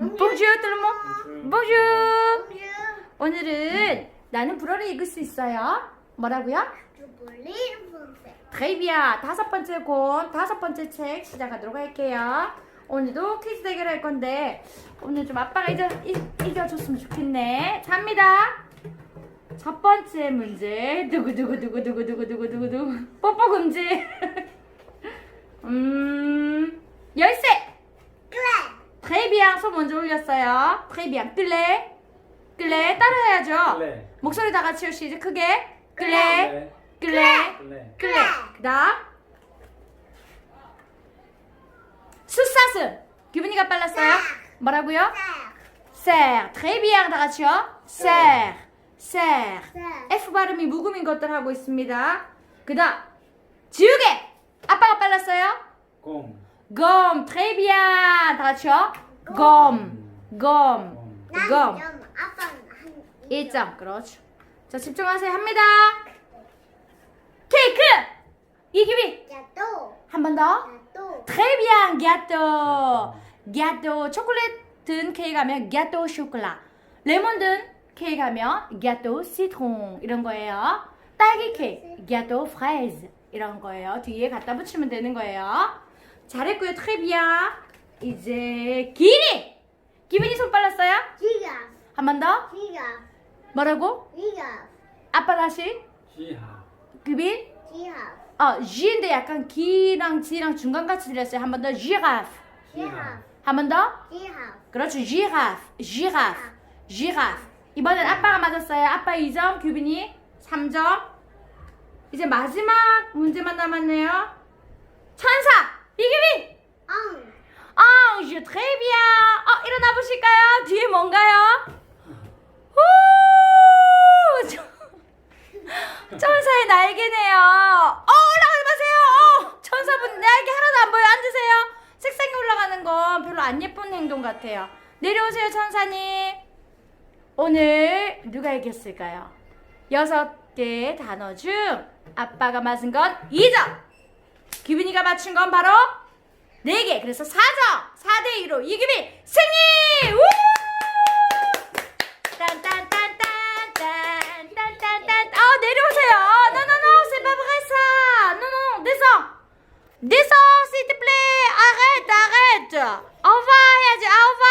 Bonjour tout le monde. Bonjour. 오늘은 나는 불어를 읽을 수 있어요. 뭐라고요? Très bien. 다섯 번째 권, 다섯 번째 책 시작하도록 할게요. 오늘도 퀴즈 대결 할 건데 오늘 좀 아빠가 이겨, 이, 이겨줬으면 좋겠네. 잡니다. 첫 번째 문제 두구두구두구두구두구두구두구 뽀뽀 금지. 음 열쇠. 먼저 올렸어요. Très bien. 끌래? 끌래? 따라해야죠. 클레. 목소리 다 같이 시작 크게. 끌래? 클레. 클레. 끌래. 그다음 숫사슴. 기분이가 빨랐어요? 뭐라고요? ser. très bien. 다 같이요. ser. ser. F 발음이 묵음인 것들 하고 있습니다. 그다음 지우개. 아빠가 빨랐어요? 곰. gom. très bien. 다 같이요. Gom. gom. gom. 1점. 그렇죠. 자, 집중하세요. 합니다. 케이크! 이기비! 한번 더. Très bien, gâteau. gâteau. 초콜릿 든 케이크 하면 gâteau chocolat. 레몬 든 케이크 하면 gâteau citron. 이런 거예요. 딸기 케이크, gâteau fraise. 이런 거예요. 뒤에 갖다 붙이면 되는 거예요. 잘했고요. Très bien. 이제 기린! 기분이 손 빨랐어요? 한번 더. 뭐라고? 아빠 다시. 시하. 기빈? 어, G인데 약간 기랑 지랑 중간 같이 들렸어요. 한 번 더. giraffe. 한번 더. 그렇죠. giraffe. giraffe. giraffe. 이번엔 아빠가 맞았어요. 아빠 2점, 규빈이 3점. 이제 마지막 문제만 남았네요. 천사! 이기빈! 아, je très bien. 어, 일어나 보실까요? 뒤에 뭔가요? 후! 저- 천사의 날개네요. 어, 올라가지 마세요. 어, 천사분 날개 하나도 안 보여. 앉으세요. 색상이 올라가는 건 별로 안 예쁜 행동 같아요. 내려오세요, 천사님. 오늘 누가 이겼을까요? 여섯 개의 단어 중 아빠가 맞은 건 2점. 규빈이가 맞춘 건 바로 4개. 그래서 4점. 4대 2로 이규빈 승리! 우! 딴딴딴딴딴딴딴딴 어 내려오세요. 노노노 c'est pas vrai ça. 노노 descends. descends s'il te plaît. arrête arrête. au revoir 해야지 au revoir.